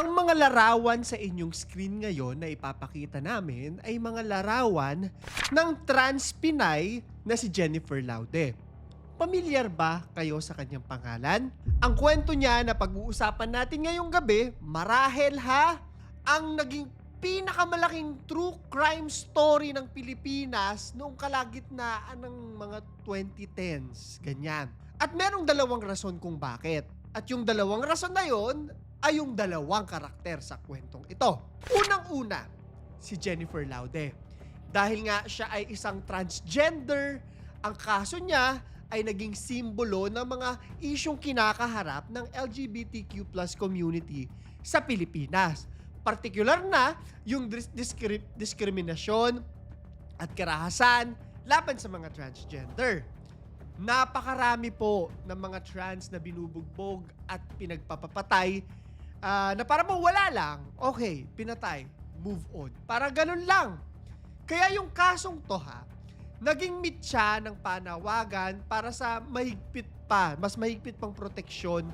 Ang mga larawan sa inyong screen ngayon na ipapakita namin ay mga larawan ng trans Pinay na si Jennifer Laude. Pamilyar ba kayo sa kanyang pangalan? Ang kwento niya na pag-uusapan natin ngayong gabi, marahil ha, ang naging pinakamalaking true crime story ng Pilipinas noong kalagitnaan ng mga 2010s. Ganyan. At merong dalawang rason kung bakit. At yung dalawang rason na yon ay yung dalawang karakter sa kwentong ito. Unang-una, si Jennifer Laude. Dahil nga siya ay isang transgender, ang kaso niya ay naging simbolo ng mga isyong kinakaharap ng LGBTQ plus community sa Pilipinas. Partikular na yung dis- discri- diskriminasyon at karahasan laban sa mga transgender. Napakarami po ng mga trans na binubugbog at pinagpapapatay ah, na para wala lang, okay, pinatay, move on. Para ganun lang. Kaya yung kasong to ha, naging mitya ng panawagan para sa mahigpit pa, mas mahigpit pang proteksyon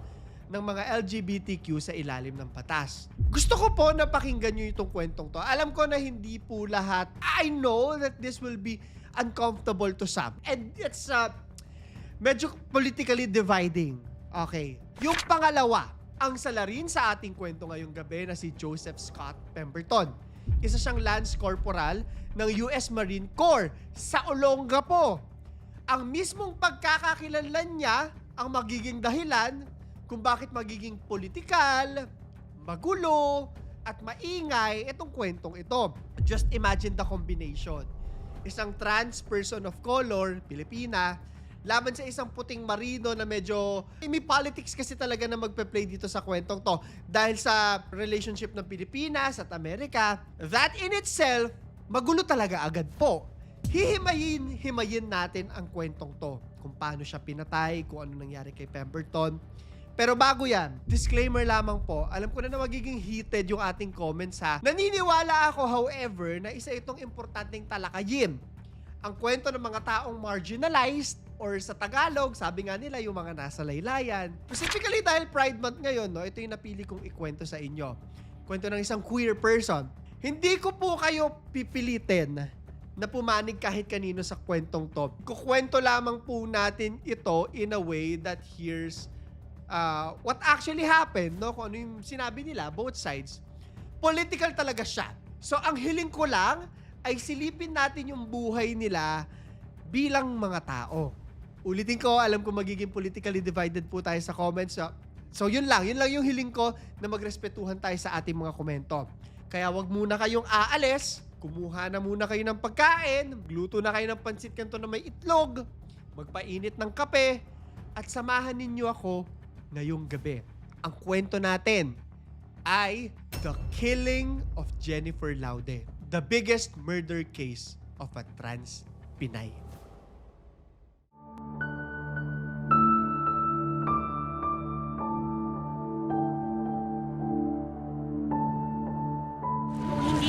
ng mga LGBTQ sa ilalim ng batas. Gusto ko po na pakinggan nyo itong kwentong to. Alam ko na hindi po lahat, I know that this will be uncomfortable to some. And it's uh, medyo politically dividing. Okay. Yung pangalawa, ang salarin sa ating kwento ngayong gabi na si Joseph Scott Pemberton. Isa siyang Lance Corporal ng US Marine Corps sa Olongapo. Ang mismong pagkakakilanlan niya ang magiging dahilan kung bakit magiging politikal, magulo, at maingay itong kwentong ito. Just imagine the combination. Isang trans person of color, Pilipina, laban sa isang puting marino na medyo may politics kasi talaga na magpe-play dito sa kwentong to dahil sa relationship ng Pilipinas at Amerika that in itself magulo talaga agad po hihimayin himayin natin ang kwentong to kung paano siya pinatay kung ano nangyari kay Pemberton pero bago yan, disclaimer lamang po, alam ko na na magiging heated yung ating comments ha. Naniniwala ako however na isa itong importanteng talakayin. Ang kwento ng mga taong marginalized or sa Tagalog, sabi nga nila yung mga nasa laylayan. Specifically dahil Pride Month ngayon, no, ito yung napili kong ikwento sa inyo. Kwento ng isang queer person. Hindi ko po kayo pipilitin na pumanig kahit kanino sa kwentong to. Kukwento lamang po natin ito in a way that hears uh, what actually happened, no? Kung ano yung sinabi nila, both sides. Political talaga siya. So, ang hiling ko lang ay silipin natin yung buhay nila bilang mga tao. Ulitin ko, alam ko magiging politically divided po tayo sa comments. So, yun lang. Yun lang yung hiling ko na magrespetuhan tayo sa ating mga komento. Kaya wag muna kayong aalis. Kumuha na muna kayo ng pagkain. Gluto na kayo ng pansit kanto na may itlog. Magpainit ng kape. At samahan ninyo ako ngayong gabi. Ang kwento natin ay The Killing of Jennifer Laude. The biggest murder case of a trans Pinay.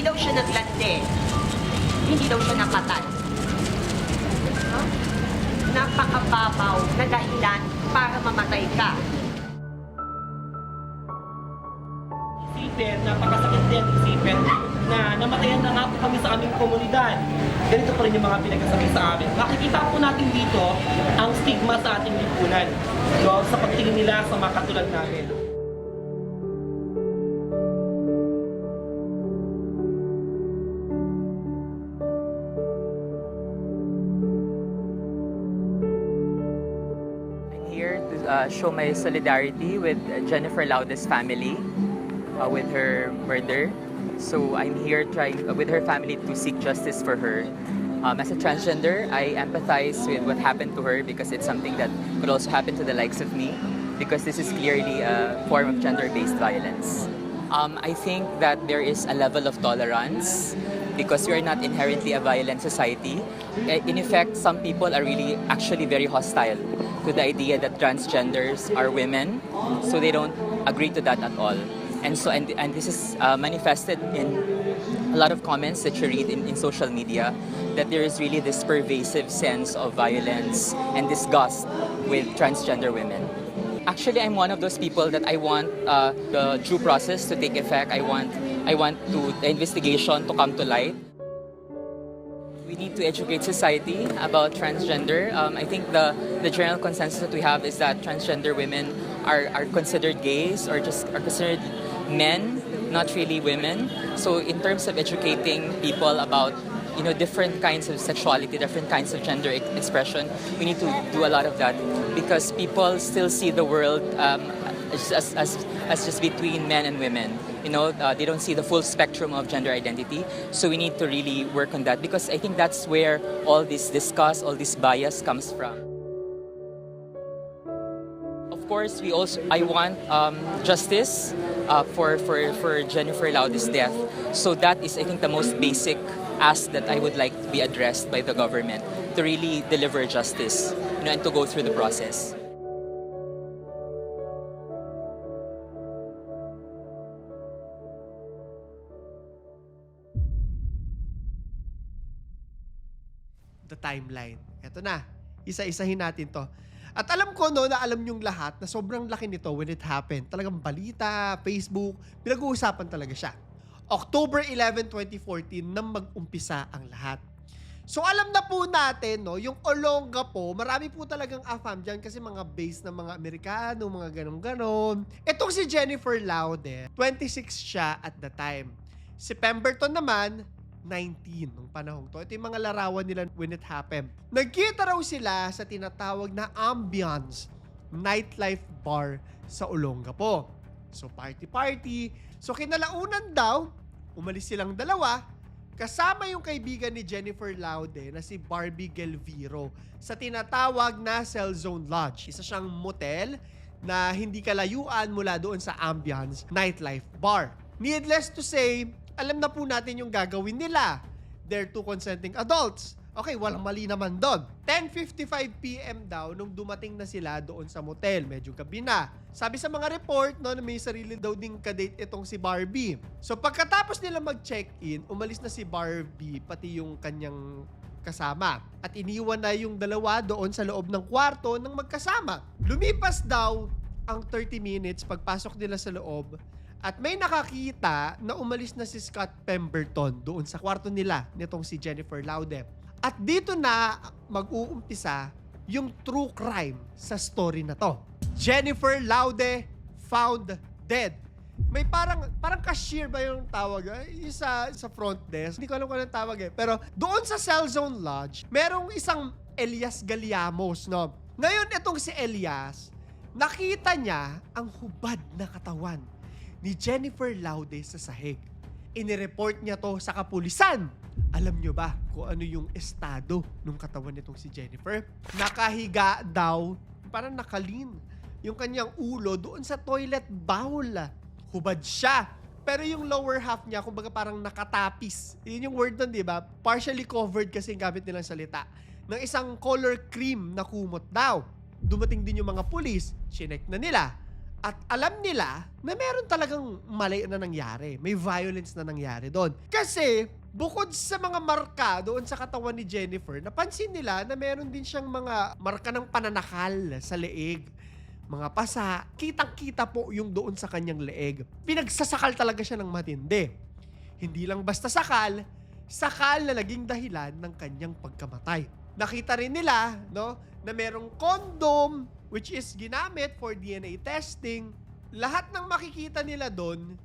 Daw siya naglande, hindi daw siya napatay. No? Napakababaw na dahilan para mamatay ka. isipin, napakasakit din isipin na namatayan na nga po kami sa aming komunidad. Ganito pa rin yung mga pinagkasabi sa amin. Makikita po natin dito ang stigma sa ating lipunan no, sa pagtingin nila sa mga katulad namin. Show my solidarity with Jennifer Laude's family uh, with her murder. So I'm here trying uh, with her family to seek justice for her. Um, as a transgender, I empathize with what happened to her because it's something that could also happen to the likes of me because this is clearly a form of gender-based violence. Um, I think that there is a level of tolerance because we are not inherently a violent society. Eh, In effect, some people are really actually very hostile to the idea that transgenders are women, so they don't agree to that at all. And so, and, and this is uh, manifested in a lot of comments that you read in, in social media that there is really this pervasive sense of violence and disgust with transgender women. Actually, I'm one of those people that I want uh, the due process to take effect. I want, I want to the investigation to come to light. We need to educate society about transgender. Um, I think the, the general consensus that we have is that transgender women are, are considered gays or just are considered men, not really women. So in terms of educating people about you know different kinds of sexuality, different kinds of gender e- expression, we need to do a lot of that because people still see the world um, as, as, as, as just between men and women. You know, uh, they don't see the full spectrum of gender identity. So we need to really work on that because I think that's where all this discuss, all this bias comes from. Of course, we also I want um, justice uh, for, for for Jennifer Laude's death. So that is, I think, the most basic ask that I would like to be addressed by the government to really deliver justice, you know, and to go through the process. The timeline. Eto na, isa-isahin natin to. At alam ko no, na alam nyong lahat na sobrang laki nito when it happened. Talagang balita, Facebook, pinag-uusapan talaga siya. October 11, 2014 nang mag-umpisa ang lahat. So alam na po natin, no, yung Olonga po, marami po talagang AFAM dyan kasi mga base ng mga Amerikano, mga ganon-ganon. Itong si Jennifer Laude, 26 siya at the time. Si Pemberton naman, 19 nung panahong to. Ito yung mga larawan nila when it happened. Nagkita raw sila sa tinatawag na Ambiance nightlife bar sa Olongapo. So party-party. So kinalaunan daw, umalis silang dalawa, kasama yung kaibigan ni Jennifer Laude na si Barbie Gelviro sa tinatawag na Cell Zone Lodge. Isa siyang motel na hindi kalayuan mula doon sa Ambiance nightlife bar. Needless to say, alam na po natin yung gagawin nila. They're two consenting adults. Okay, walang mali naman doon. 10.55pm daw nung dumating na sila doon sa motel. Medyo gabi na. Sabi sa mga report no, na may sarili daw ding kadate itong si Barbie. So pagkatapos nila mag-check-in, umalis na si Barbie pati yung kanyang kasama. At iniwan na yung dalawa doon sa loob ng kwarto ng magkasama. Lumipas daw ang 30 minutes pagpasok nila sa loob at may nakakita na umalis na si Scott Pemberton doon sa kwarto nila nitong si Jennifer Laude. At dito na mag-uumpisa yung true crime sa story na to. Jennifer Laude found dead. May parang parang cashier ba yung tawag? Yung sa, sa front desk. Hindi ko alam kung anong tawag eh. Pero doon sa Cell Zone Lodge, merong isang Elias Galiamos, no? Ngayon, itong si Elias, nakita niya ang hubad na katawan ni Jennifer Laude sa sahig. Inireport niya to sa kapulisan. Alam niyo ba kung ano yung estado ng katawan nitong si Jennifer? Nakahiga daw, parang nakalin yung kanyang ulo doon sa toilet bowl. Hubad siya. Pero yung lower half niya, kumbaga parang nakatapis. Yun yung word nun, di ba? Partially covered kasi yung gamit nilang salita. Ng isang color cream na kumot daw. Dumating din yung mga pulis, chinek na nila. At alam nila na meron talagang mali na nangyari. May violence na nangyari doon. Kasi, bukod sa mga marka doon sa katawan ni Jennifer, napansin nila na meron din siyang mga marka ng pananakal sa leeg. Mga pasa. Kitang-kita po yung doon sa kanyang leeg. Pinagsasakal talaga siya ng matindi. Hindi lang basta sakal, sakal na naging dahilan ng kanyang pagkamatay. Nakita rin nila, no, na merong condom which is ginamit for DNA testing. Lahat ng makikita nila doon,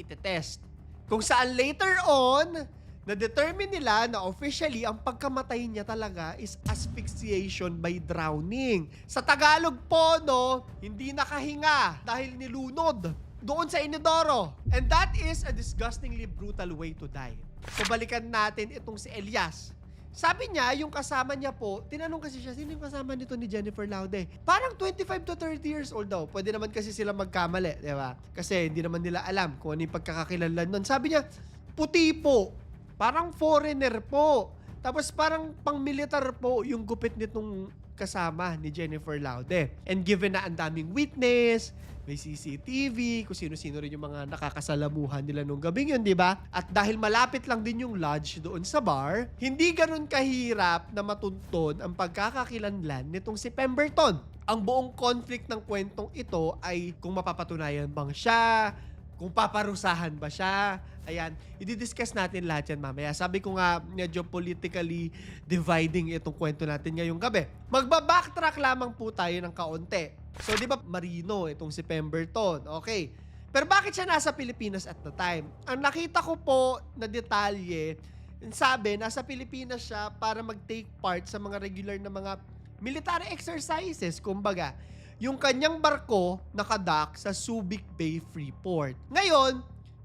itetest. Kung saan later on, na-determine nila na officially ang pagkamatay niya talaga is asphyxiation by drowning. Sa Tagalog po, no, hindi nakahinga dahil nilunod doon sa inodoro. And that is a disgustingly brutal way to die. So balikan natin itong si Elias. Sabi niya, yung kasama niya po, tinanong kasi siya, sino yung kasama nito ni Jennifer Laude? Parang 25 to 30 years old daw. Pwede naman kasi sila magkamali, di ba? Kasi hindi naman nila alam kung ano yung pagkakakilanlan nun. Sabi niya, puti po. Parang foreigner po. Tapos parang pang-militar po yung gupit nitong kasama ni Jennifer Laude. And given na ang daming witness, may CCTV, kung sino-sino rin yung mga nakakasalamuhan nila nung gabing yun, di ba? At dahil malapit lang din yung lodge doon sa bar, hindi ganun kahirap na matunton ang pagkakakilanlan nitong si Pemberton. Ang buong conflict ng kwentong ito ay kung mapapatunayan bang siya, kung paparusahan ba siya. Ayan, i-discuss natin lahat yan mamaya. Sabi ko nga, medyo politically dividing itong kwento natin ngayong gabi. Magba-backtrack lamang po tayo ng kaunti. So, di ba, Marino, itong si Pemberton. Okay. Pero bakit siya nasa Pilipinas at the time? Ang nakita ko po na detalye, sabi, nasa Pilipinas siya para mag-take part sa mga regular na mga military exercises, kumbaga. Yung kanyang barko nakadock sa Subic Bay Freeport. Ngayon,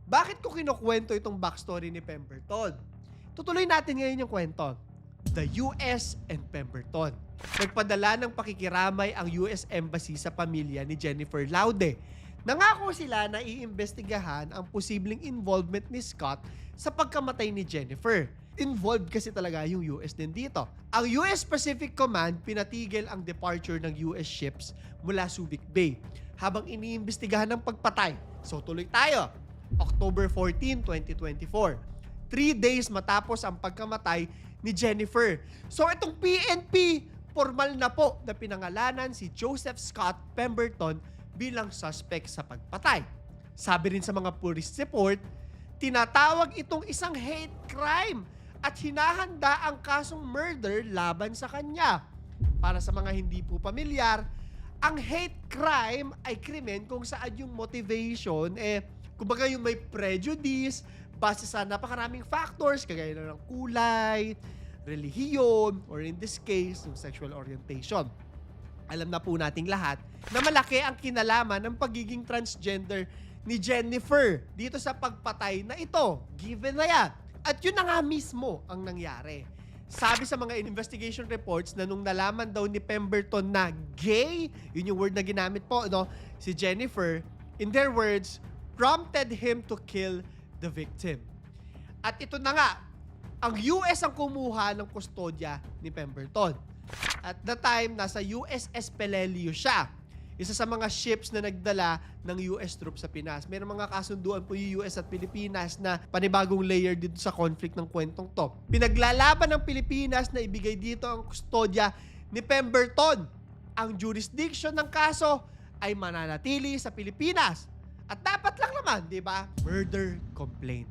bakit ko kinukwento itong backstory ni Pemberton? Tutuloy natin ngayon yung kwento. The US and Pemberton. Nagpadala ng pakikiramay ang US Embassy sa pamilya ni Jennifer Laude. Nangako sila na iimbestigahan ang posibleng involvement ni Scott sa pagkamatay ni Jennifer. Involved kasi talaga yung US din dito. Ang US Pacific Command pinatigil ang departure ng US ships mula Subic Bay habang iniimbestigahan ng pagpatay. So tuloy tayo. October 14, 2024. Three days matapos ang pagkamatay ni Jennifer. So itong PNP, formal na po na pinangalanan si Joseph Scott Pemberton bilang suspect sa pagpatay. Sabi rin sa mga police report, tinatawag itong isang hate crime at hinahanda ang kasong murder laban sa kanya. Para sa mga hindi po pamilyar, ang hate crime ay krimen kung saan yung motivation eh kumbaga yung may prejudice base sa napakaraming factors kagaya na ng kulay, relihiyon, or in this case, yung sexual orientation. Alam na po nating lahat na malaki ang kinalaman ng pagiging transgender ni Jennifer dito sa pagpatay na ito. Given na yan. At yun na nga mismo ang nangyari. Sabi sa mga investigation reports na nung nalaman daw ni Pemberton na gay, yun yung word na ginamit po, no, si Jennifer, in their words, prompted him to kill the victim. At ito na nga, ang US ang kumuha ng kustodya ni Pemberton. At the time, nasa USS Pelelio siya. Isa sa mga ships na nagdala ng US troops sa Pinas. May mga kasunduan po yung US at Pilipinas na panibagong layer dito sa conflict ng kwentong to. Pinaglalaban ng Pilipinas na ibigay dito ang kustodya ni Pemberton. Ang jurisdiction ng kaso ay mananatili sa Pilipinas. At dapat lang naman, di ba? Murder complaint.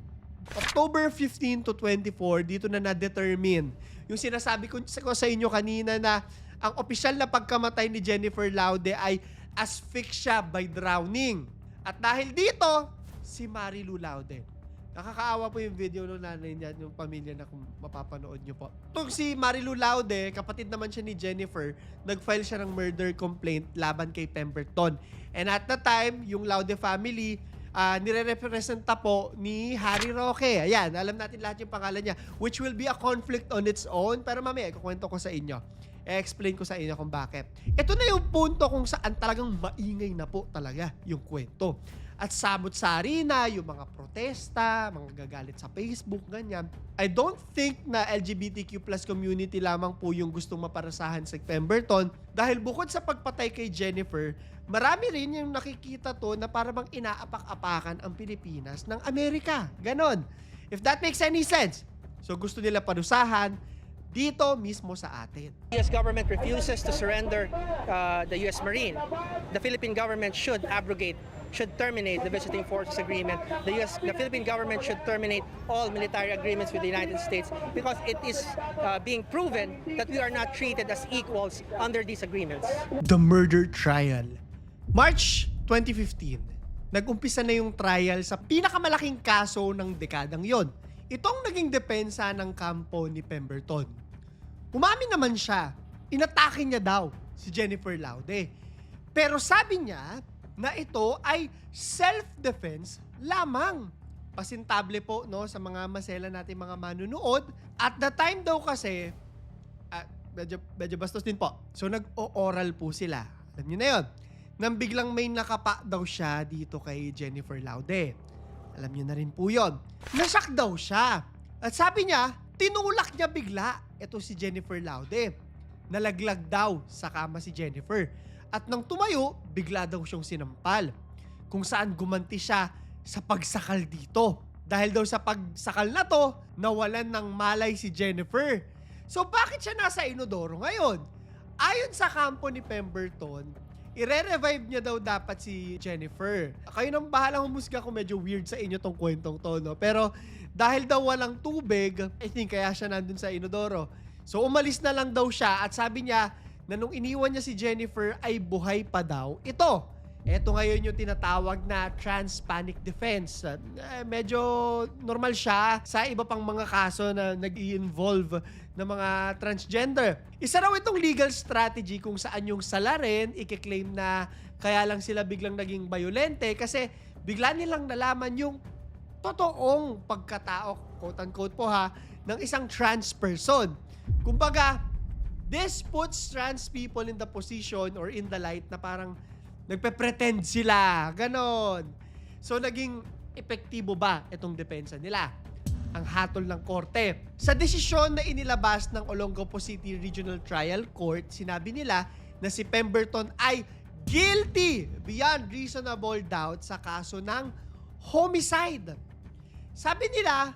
October 15 to 24, dito na na-determine. Yung sinasabi ko sa- inyo kanina na ang opisyal na pagkamatay ni Jennifer Laude ay asphyxia by drowning. At dahil dito, si Marilu Laude. Nakakaawa po yung video ng nanay niya, yung pamilya na kung mapapanood nyo po. Itong si Marilu Laude, kapatid naman siya ni Jennifer, nag-file siya ng murder complaint laban kay Pemberton. And at the time, yung Laude family, ah nire-representa po ni Harry Roque. Ayan, alam natin lahat yung pangalan niya, which will be a conflict on its own. Pero mamaya, ikukwento ko sa inyo. I-explain ko sa inyo kung bakit. Ito na yung punto kung saan talagang maingay na po talaga yung kwento. At samot-sari na yung mga protesta, mga gagalit sa Facebook, ganyan. I don't think na LGBTQ plus community lamang po yung gustong maparasahan sa Pemberton dahil bukod sa pagpatay kay Jennifer, marami rin yung nakikita to na para bang inaapak-apakan ang Pilipinas ng Amerika. Ganon. If that makes any sense. So gusto nila parusahan dito mismo sa atin. U.S. government refuses to surrender uh, the U.S. Marine, the Philippine government should abrogate, should terminate the visiting forces agreement. The U.S. the Philippine government should terminate all military agreements with the United States because it is uh, being proven that we are not treated as equals under these agreements. The Murder Trial. March 2015, nag-umpisa na yung trial sa pinakamalaking kaso ng dekadang yon. Itong naging depensa ng kampo ni Pemberton. Umamin naman siya, inatake niya daw si Jennifer Laude. Pero sabi niya na ito ay self-defense lamang. Pasintable po no sa mga masela natin mga manunood. At the time daw kasi, ah, medyo, medyo bastos din po. So nag-o-oral po sila. Alam niyo na yun. Nang biglang may nakapa daw siya dito kay Jennifer Laude. Alam niyo na rin po yun. Nasyak daw siya. At sabi niya, tinulak niya bigla ito si Jennifer Laude. Nalaglag daw sa kama si Jennifer. At nang tumayo, bigla daw siyang sinampal. Kung saan gumanti siya sa pagsakal dito. Dahil daw sa pagsakal na to, nawalan ng malay si Jennifer. So bakit siya nasa inodoro ngayon? Ayon sa kampo ni Pemberton, ire-revive niya daw dapat si Jennifer. Kayo nang bahalang humusga kung medyo weird sa inyo tong kwentong to, no? Pero dahil daw walang tubig, I think kaya siya nandun sa inodoro. So umalis na lang daw siya at sabi niya na nung iniwan niya si Jennifer ay buhay pa daw. Ito, ito ngayon yung tinatawag na trans-panic defense. Eh, medyo normal siya sa iba pang mga kaso na nag-involve ng mga transgender. Isa raw itong legal strategy kung saan yung salarin ikiklaim na kaya lang sila biglang naging violente kasi bigla nilang nalaman yung totoong pagkatao, quote-unquote po ha, ng isang trans person. Kumbaga, this puts trans people in the position or in the light na parang nagpe-pretend sila. Ganon. So, naging epektibo ba itong depensa nila? Ang hatol ng korte. Sa desisyon na inilabas ng Olongapo City Regional Trial Court, sinabi nila na si Pemberton ay guilty beyond reasonable doubt sa kaso ng homicide. Sabi nila,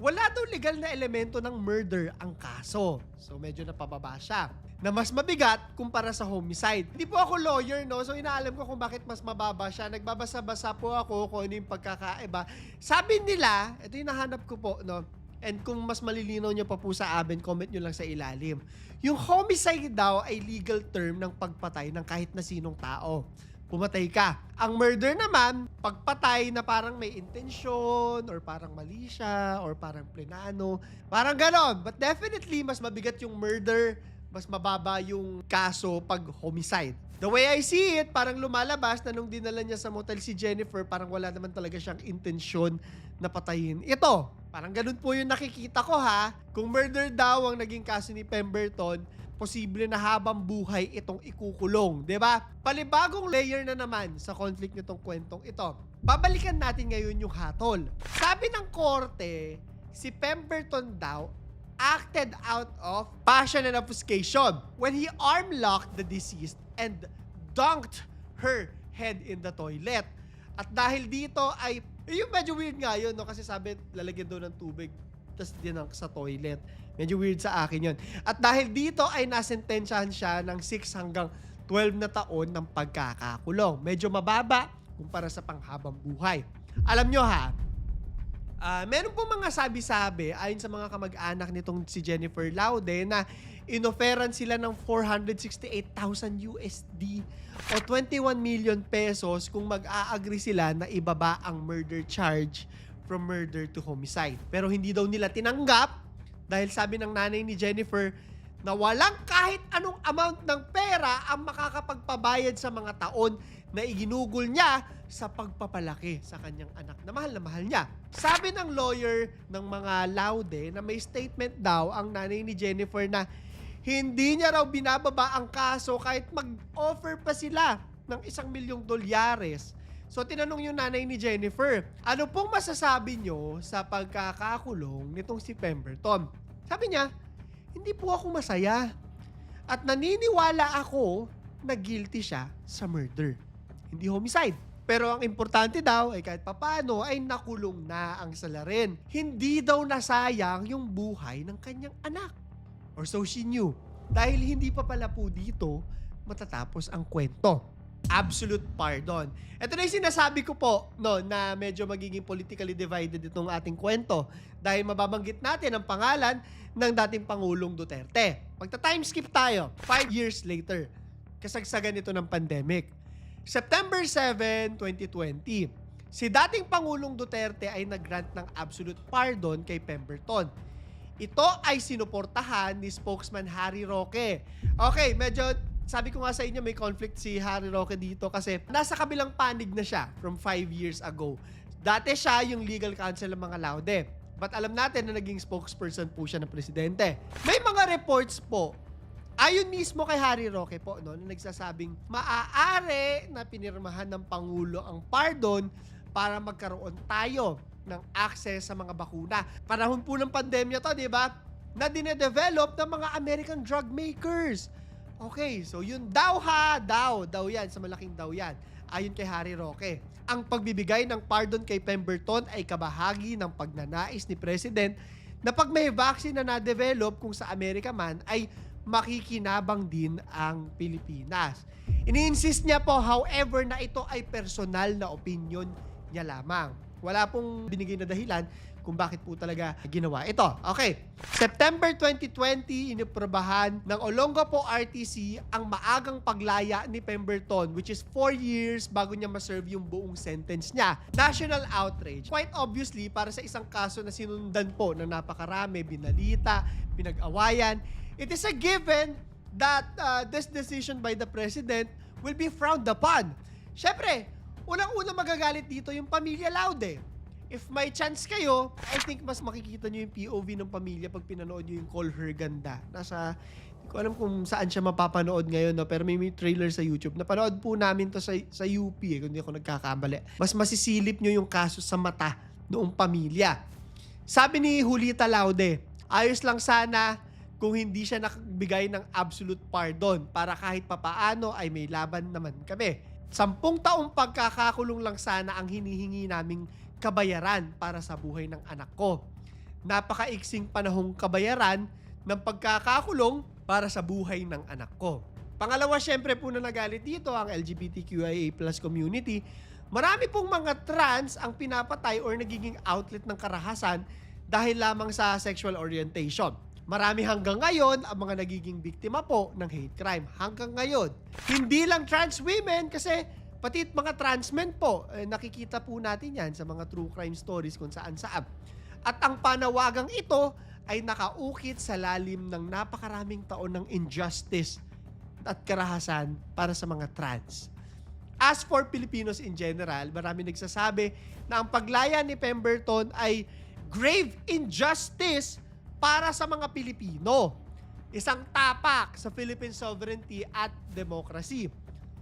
wala daw legal na elemento ng murder ang kaso. So medyo napababa siya. Na mas mabigat kumpara sa homicide. Hindi po ako lawyer, no? So inaalam ko kung bakit mas mababa siya. Nagbabasa-basa po ako kung ano yung pagkakaiba. Sabi nila, ito yung nahanap ko po, no? And kung mas malilinaw nyo pa po sa amin, comment nyo lang sa ilalim. Yung homicide daw ay legal term ng pagpatay ng kahit na sinong tao pumatay ka. Ang murder naman, pagpatay na parang may intensyon or parang mali siya or parang plenano. Parang ganon. But definitely, mas mabigat yung murder, mas mababa yung kaso pag homicide. The way I see it, parang lumalabas na nung dinala niya sa motel si Jennifer, parang wala naman talaga siyang intensyon na patayin. Ito, parang ganun po yung nakikita ko ha. Kung murder daw ang naging kaso ni Pemberton, posible na habang buhay itong ikukulong, 'di ba? Palibagong layer na naman sa conflict nitong kwentong ito. Babalikan natin ngayon yung hatol. Sabi ng korte, si Pemberton daw acted out of passion and obfuscation when he arm locked the deceased and dunked her head in the toilet. At dahil dito ay, yung medyo weird nga yun, no? kasi sabi, lalagyan daw ng tubig, tapos dinunk sa toilet. Medyo weird sa akin yun. At dahil dito ay nasentensyahan siya ng 6 hanggang 12 na taon ng pagkakakulong. Medyo mababa kumpara sa panghabang buhay. Alam nyo ha, Ah, meron po mga sabi-sabi ayon sa mga kamag-anak nitong si Jennifer Laude na inoferan sila ng 468,000 USD o 21 million pesos kung mag-a-agree sila na ibaba ang murder charge from murder to homicide. Pero hindi daw nila tinanggap dahil sabi ng nanay ni Jennifer na walang kahit anong amount ng pera ang makakapagpabayad sa mga taon na iginugol niya sa pagpapalaki sa kanyang anak na mahal na mahal niya. Sabi ng lawyer ng mga laude na may statement daw ang nanay ni Jennifer na hindi niya raw binababa ang kaso kahit mag-offer pa sila ng isang milyong dolyares. So tinanong yung nanay ni Jennifer, ano pong masasabi nyo sa pagkakakulong nitong si Pemberton? Sabi niya, hindi po ako masaya. At naniniwala ako na guilty siya sa murder. Hindi homicide. Pero ang importante daw ay kahit papano ay nakulong na ang salarin. Hindi daw nasayang yung buhay ng kanyang anak. Or so she knew. Dahil hindi pa pala po dito matatapos ang kwento. Absolute pardon. Ito na yung sinasabi ko po no, na medyo magiging politically divided itong ating kwento dahil mababanggit natin ang pangalan ng dating Pangulong Duterte. Magta-time skip tayo. Five years later, kasagsagan ito ng pandemic. September 7, 2020, si dating Pangulong Duterte ay nag-grant ng absolute pardon kay Pemberton. Ito ay sinuportahan ni spokesman Harry Roque. Okay, medyo sabi ko nga sa inyo may conflict si Harry Roque dito kasi nasa kabilang panig na siya from 5 years ago. Dati siya yung legal counsel ng mga laude. But alam natin na naging spokesperson po siya ng presidente. May mga reports po Ayon mismo kay Harry Roque po, no, na nagsasabing maaari na pinirmahan ng Pangulo ang pardon para magkaroon tayo ng access sa mga bakuna. Panahon po ng pandemya to, di ba? Na dinedevelop ng mga American drug makers. Okay, so yun daw ha, daw, daw yan, sa malaking daw yan. Ayon kay Harry Roque. Ang pagbibigay ng pardon kay Pemberton ay kabahagi ng pagnanais ni President na pag may vaccine na na-develop kung sa Amerika man ay makikinabang din ang Pilipinas. Ini-insist niya po, however, na ito ay personal na opinion niya lamang. Wala pong binigay na dahilan kung bakit po talaga ginawa ito. Okay. September 2020, iniprobahan ng Olongapo RTC ang maagang paglaya ni Pemberton which is 4 years bago niya maserve yung buong sentence niya. National outrage. Quite obviously, para sa isang kaso na sinundan po ng napakarami, binalita, pinag-awayan, it is a given that uh, this decision by the President will be frowned upon. Siyempre, unang-una magagalit dito yung pamilya Laude. If may chance kayo, I think mas makikita nyo yung POV ng pamilya pag pinanood nyo yung Call Her Ganda. Nasa, hindi ko alam kung saan siya mapapanood ngayon, no? pero may, may trailer sa YouTube. Napanood po namin to sa, sa UP, eh, kung hindi ako nagkakamali. Mas masisilip nyo yung kaso sa mata noong pamilya. Sabi ni Julita Laude, ayos lang sana kung hindi siya nakabigay ng absolute pardon para kahit papaano ay may laban naman kami. Sampung taong pagkakakulong lang sana ang hinihingi naming kabayaran para sa buhay ng anak ko. Napakaiksing panahong kabayaran ng pagkakakulong para sa buhay ng anak ko. Pangalawa, syempre po na nagalit dito ang LGBTQIA plus community. Marami pong mga trans ang pinapatay or nagiging outlet ng karahasan dahil lamang sa sexual orientation. Marami hanggang ngayon ang mga nagiging biktima po ng hate crime. Hanggang ngayon. Hindi lang trans women kasi pati mga trans men po, eh, nakikita po natin yan sa mga true crime stories kung saan saan. At ang panawagang ito ay nakaukit sa lalim ng napakaraming taon ng injustice at karahasan para sa mga trans. As for Filipinos in general, marami nagsasabi na ang paglaya ni Pemberton ay grave injustice para sa mga Pilipino. Isang tapak sa Philippine sovereignty at democracy.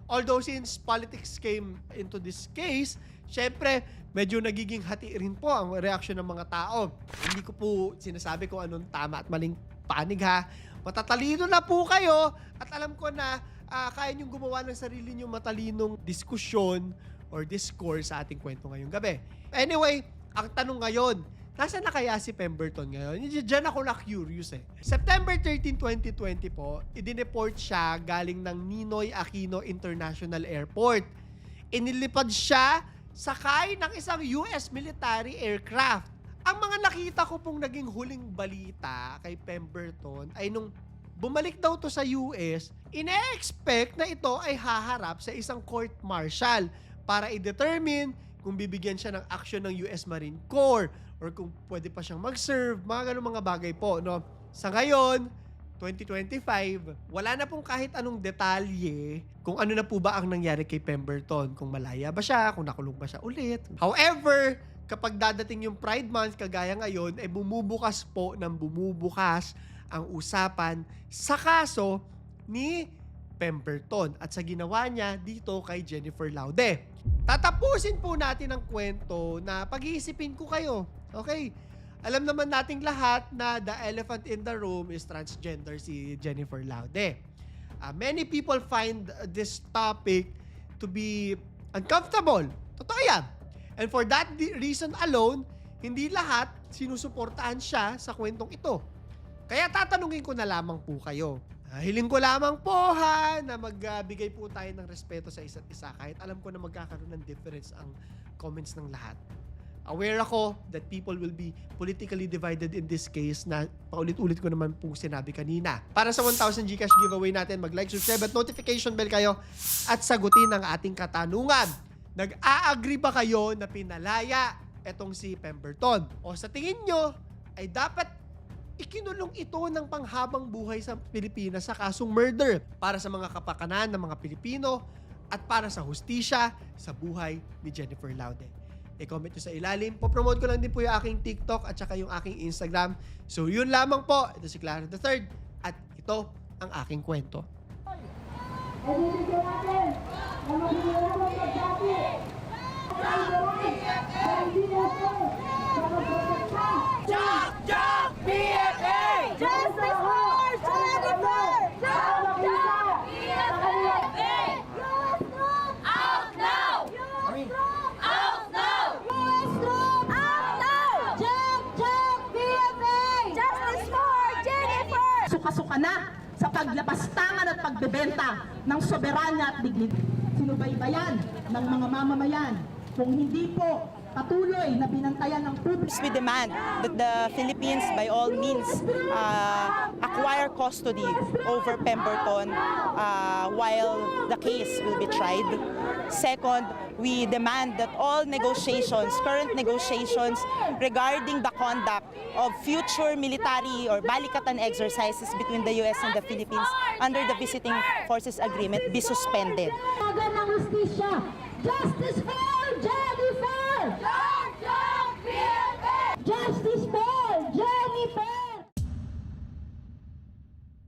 Although since politics came into this case, syempre medyo nagiging hati rin po ang reaksyon ng mga tao. Hindi ko po sinasabi kung anong tama at maling panig ha. Matatalino na po kayo at alam ko na ah, kaya niyong gumawa ng sarili niyong matalinong diskusyon or discourse sa ating kwento ngayong gabi. Anyway, ang tanong ngayon, Nasaan na kaya si Pemberton ngayon? Diyan ako na curious eh. September 13, 2020 po, idineport siya galing ng Ninoy Aquino International Airport. Inilipad siya sakay ng isang US military aircraft. Ang mga nakita ko pong naging huling balita kay Pemberton ay nung bumalik daw to sa US, ine-expect na ito ay haharap sa isang court martial para i-determine kung bibigyan siya ng action ng US Marine Corps or kung pwede pa siyang mag-serve, mga ganun mga bagay po, no? Sa ngayon, 2025, wala na pong kahit anong detalye kung ano na po ba ang nangyari kay Pemberton. Kung malaya ba siya, kung nakulong ba siya ulit. However, kapag dadating yung Pride Month, kagaya ngayon, eh bumubukas po ng bumubukas ang usapan sa kaso ni Pemberton at sa ginawa niya dito kay Jennifer Laude. Tatapusin po natin ang kwento na pag-iisipin ko kayo. Okay? Alam naman nating lahat na the elephant in the room is transgender si Jennifer Laude. Uh, many people find uh, this topic to be uncomfortable. Totoo yan. And for that reason alone, hindi lahat sinusuportahan siya sa kwentong ito. Kaya tatanungin ko na lamang po kayo. Ah, hiling ko lamang po ha na magbigay po tayo ng respeto sa isa't isa kahit alam ko na magkakaroon ng difference ang comments ng lahat. Aware ako that people will be politically divided in this case na paulit-ulit ko naman pong sinabi kanina. Para sa 1,000 Gcash giveaway natin, mag-like, subscribe at notification bell kayo at sagutin ang ating katanungan. Nag-a-agree ba kayo na pinalaya etong si Pemberton? O sa tingin nyo ay dapat ikinulong ito ng panghabang buhay sa Pilipinas sa kasong murder para sa mga kapakanan ng mga Pilipino at para sa hustisya sa buhay ni Jennifer Laude. I-comment nyo sa ilalim. Popromote ko lang din po yung aking TikTok at saka yung aking Instagram. So yun lamang po. Ito si Clara the Third at ito ang aking kwento. Justice for Jennifer! Suka-suka na sa paglapastangan at pagbebenta ng soberanya at dignidad. Sinubaybayan ng mga mamamayan kung hindi po patuloy na binantayan ng publiko. we demand that the Philippines, by all means, uh, acquire custody over Pemberton uh, while the case will be tried. Second, we demand that all negotiations, current negotiations regarding the conduct of future military or balikatan exercises between the U.S. and the Philippines under the Visiting Forces Agreement be suspended. Tawagan ng justisya. Justice